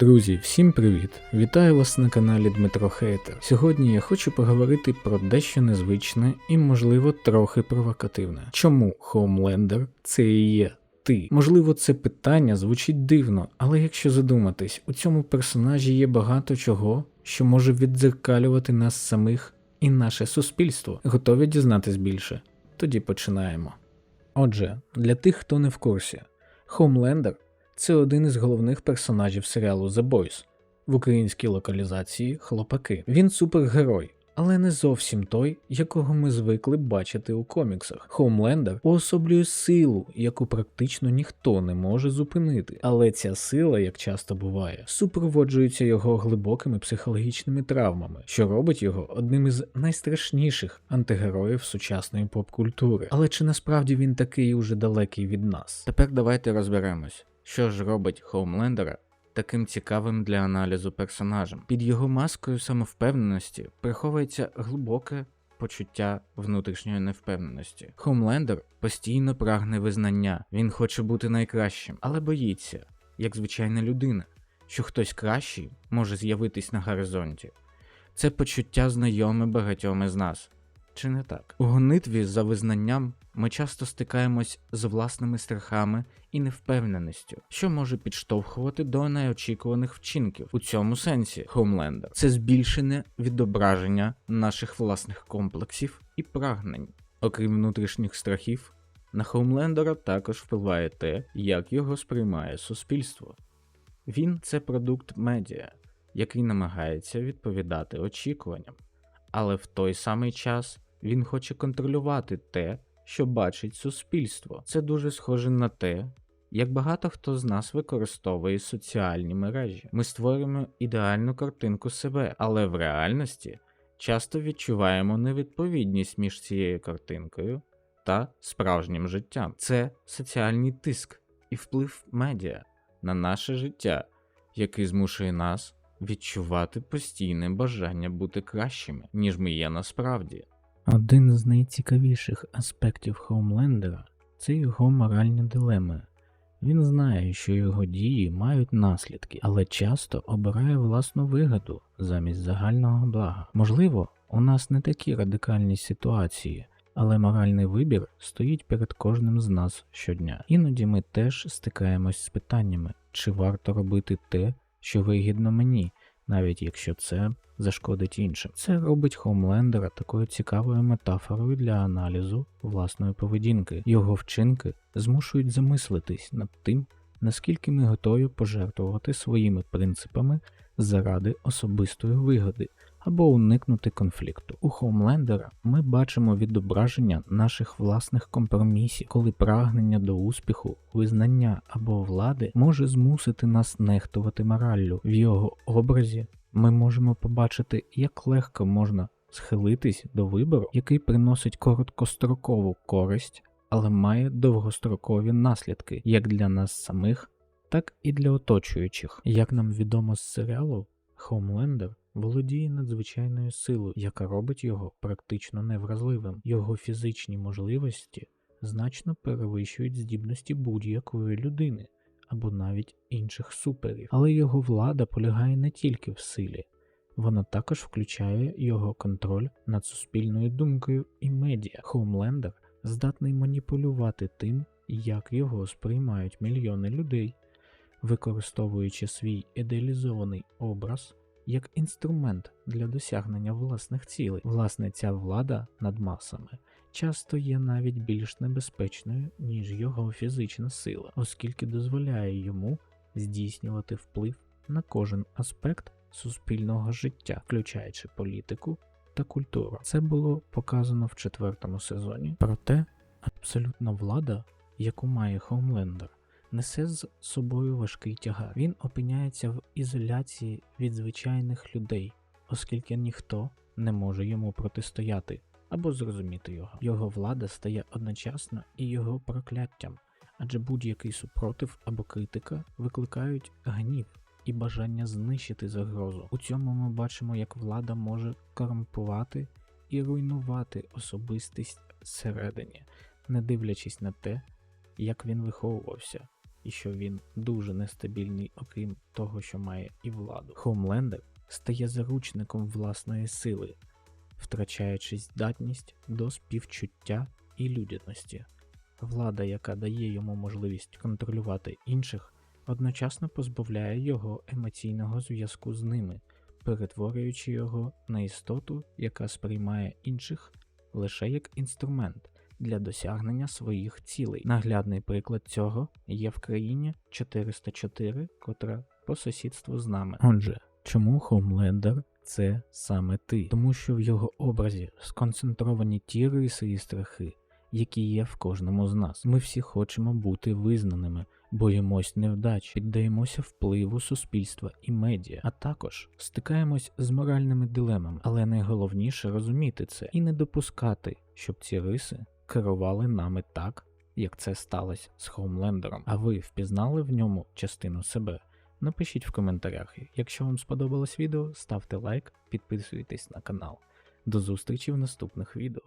Друзі, всім привіт! Вітаю вас на каналі Дмитро Хейтер. Сьогодні я хочу поговорити про дещо незвичне і, можливо, трохи провокативне. Чому Хоумлендер це і є ти? Можливо, це питання звучить дивно, але якщо задуматись, у цьому персонажі є багато чого, що може віддзеркалювати нас самих і наше суспільство. Готові дізнатись більше? Тоді починаємо. Отже, для тих, хто не в курсі, Хоумлендер це один із головних персонажів серіалу The Boys в українській локалізації Хлопаки. Він супергерой, але не зовсім той, якого ми звикли бачити у коміксах. Хоумлендер уособлює силу, яку практично ніхто не може зупинити. Але ця сила, як часто буває, супроводжується його глибокими психологічними травмами, що робить його одним із найстрашніших антигероїв сучасної поп-культури. Але чи насправді він такий уже далекий від нас? Тепер давайте розберемось. Що ж робить Хоумлендера таким цікавим для аналізу персонажем? Під його маскою самовпевненості приховується глибоке почуття внутрішньої невпевненості. Хоумлендер постійно прагне визнання, він хоче бути найкращим, але боїться, як звичайна людина, що хтось кращий може з'явитись на горизонті. Це почуття знайоме багатьом із нас. Чи не так? У гонитві за визнанням ми часто стикаємось з власними страхами і невпевненістю, що може підштовхувати до неочікуваних вчинків. У цьому сенсі Хоумлендер це збільшене відображення наших власних комплексів і прагнень. Окрім внутрішніх страхів, на Хоумлендера також впливає те, як його сприймає суспільство. Він це продукт медіа, який намагається відповідати очікуванням, але в той самий час він хоче контролювати те, що бачить суспільство. Це дуже схоже на те, як багато хто з нас використовує соціальні мережі. Ми створюємо ідеальну картинку себе, але в реальності часто відчуваємо невідповідність між цією картинкою та справжнім життям. Це соціальний тиск і вплив медіа на наше життя, який змушує нас відчувати постійне бажання бути кращими, ніж ми є насправді. Один з найцікавіших аспектів Хоумлендера це його моральні дилеми. Він знає, що його дії мають наслідки, але часто обирає власну вигоду замість загального блага. Можливо, у нас не такі радикальні ситуації, але моральний вибір стоїть перед кожним з нас щодня. Іноді ми теж стикаємось з питаннями, чи варто робити те, що вигідно мені, навіть якщо це зашкодить іншим. Це робить Хомлендера такою цікавою метафорою для аналізу власної поведінки. Його вчинки змушують замислитись над тим, наскільки ми готові пожертвувати своїми принципами заради особистої вигоди або уникнути конфлікту. У Хоумлендера ми бачимо відображення наших власних компромісів, коли прагнення до успіху, визнання або влади може змусити нас нехтувати мораллю. В його образі ми можемо побачити, як легко можна схилитись до вибору, який приносить короткострокову користь, але має довгострокові наслідки як для нас самих, так і для оточуючих. Як нам відомо з серіалу, Хоумлендер володіє надзвичайною силою, яка робить його практично невразливим. Його фізичні можливості значно перевищують здібності будь-якої людини або навіть інших суперів. Але його влада полягає не тільки в силі, вона також включає його контроль над суспільною думкою і медіа. Хоумлендер здатний маніпулювати тим, як його сприймають мільйони людей, використовуючи свій ідеалізований образ як інструмент для досягнення власних цілей. Власне, ця влада над масами часто є навіть більш небезпечною, ніж його фізична сила, оскільки дозволяє йому здійснювати вплив на кожен аспект суспільного життя, включаючи політику та культуру. Це було показано в четвертому сезоні. Проте абсолютна влада, яку має Хоумлендер, несе з собою важкий тягар. Він опиняється в ізоляції від звичайних людей, оскільки ніхто не може йому протистояти або зрозуміти його. Його влада стає одночасно і його прокляттям, адже будь-який супротив або критика викликають гнів і бажання знищити загрозу. У цьому ми бачимо, як влада може корумпувати і руйнувати особистість всередині, не дивлячись на те, як він виховувався і що він дуже нестабільний, окрім того, що має і владу. Хоумлендер стає заручником власної сили, втрачаючи здатність до співчуття і людяності. Влада, яка дає йому можливість контролювати інших, одночасно позбавляє його емоційного зв'язку з ними, перетворюючи його на істоту, яка сприймає інших лише як інструмент для досягнення своїх цілей. Наглядний приклад цього є в країні 404, котра по сусідству з нами. Отже, чому Хоумлендер це саме ти? Тому що в його образі сконцентровані ті риси і страхи, які є в кожному з нас. Ми всі хочемо бути визнаними, боїмось невдач, піддаємося впливу суспільства і медіа, а також стикаємось з моральними дилемами. Але найголовніше розуміти це і не допускати, щоб ці риси керували нами так, як це сталося з Хоумлендером. А ви впізнали в ньому частину себе? Напишіть в коментарях. Якщо вам сподобалось відео, ставте лайк, підписуйтесь на канал. До зустрічі в наступних відео.